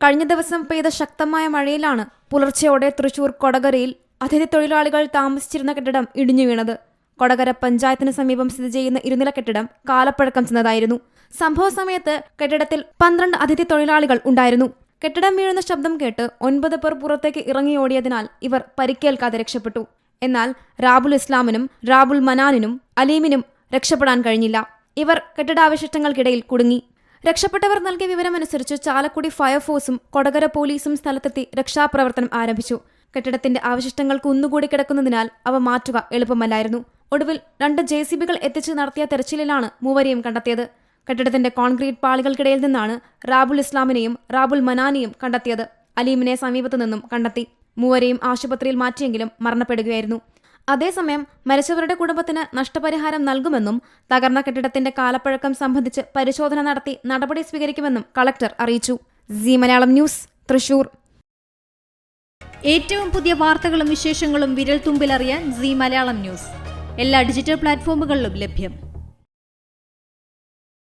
കഴിഞ്ഞ ദിവസം പെയ്ത ശക്തമായ മഴയിലാണ് പുലർച്ചെയോടെ തൃശൂർ കൊടകരയിൽ അതിഥി തൊഴിലാളികൾ താമസിച്ചിരുന്ന കെട്ടിടം ഇടിഞ്ഞു വീണത്. കൊടകര പഞ്ചായത്തിന് സമീപം സ്ഥിതി ചെയ്യുന്ന ഇരുനില കെട്ടിടം കാലപ്പഴക്കം ചെന്നതായിരുന്നു. സംഭവ സമയത്ത് കെട്ടിടത്തിൽ പന്ത്രണ്ട് അതിഥി തൊഴിലാളികൾ ഉണ്ടായിരുന്നു. കെട്ടിടം വീഴുന്ന ശബ്ദം കേട്ട് ഒൻപത് പേർ പുറത്തേക്ക് ഇറങ്ങിയോടിയതിനാൽ ഇവർ പരിക്കേൽക്കാതെ രക്ഷപ്പെട്ടു. എന്നാൽ റാബുൽ ഇസ്ലാമിനും റാബുൽ മനാനിനും അലീമിനും രക്ഷപ്പെടാൻ കഴിഞ്ഞില്ല. ഇവർ കെട്ടിടാവശിഷ്ടങ്ങൾക്കിടയിൽ കുടുങ്ങി. രക്ഷപ്പെട്ടവർ നൽകിയ വിവരമനുസരിച്ച് ചാലക്കുടി ഫയർഫോഴ്സും കൊടകര പോലീസും സ്ഥലത്തെത്തി രക്ഷാപ്രവർത്തനം ആരംഭിച്ചു. കെട്ടിടത്തിന്റെ അവശിഷ്ടങ്ങൾ കുന്നുകൂടി കിടക്കുന്നതിനാൽ അവ മാറ്റുക എളുപ്പമല്ലായിരുന്നു. ഒടുവിൽ രണ്ട് ജെ സി ബികൾ എത്തിച്ച് നടത്തിയ തെരച്ചിലിലാണ് മൂവരെയും കണ്ടെത്തിയത്. കെട്ടിടത്തിന്റെ കോൺക്രീറ്റ് പാളികൾക്കിടയിൽ നിന്നാണ് റാബുൽ ഇസ്ലാമിനെയും റാബുൽ മനാനിയും കണ്ടെത്തിയത്. അലീമിനെ സമീപത്തു നിന്നും കണ്ടെത്തി. മൂവരെയും ആശുപത്രിയിൽ മാറ്റിയെങ്കിലും മരണപ്പെടുകയായിരുന്നു. അതേസമയം മരിച്ചവരുടെ കുടുംബത്തിന് നഷ്ടപരിഹാരം നൽകുമെന്നും തകർന്ന കെട്ടിടത്തിന്റെ കാലപ്പഴക്കം സംബന്ധിച്ച് പരിശോധന നടത്തി നടപടി സ്വീകരിക്കുമെന്നും കളക്ടർ അറിയിച്ചു. C Malayalam news Thrissur. ഏറ്റവും പുതിയ വാർത്തകളും വിശേഷങ്ങളും വിരൽ തുമ്പിലറിയാൻ സി മലയാളം ന്യൂസ്. എല്ലാ ഡിജിറ്റൽ പ്ലാറ്റ്ഫോമുകളിലും ലഭ്യം.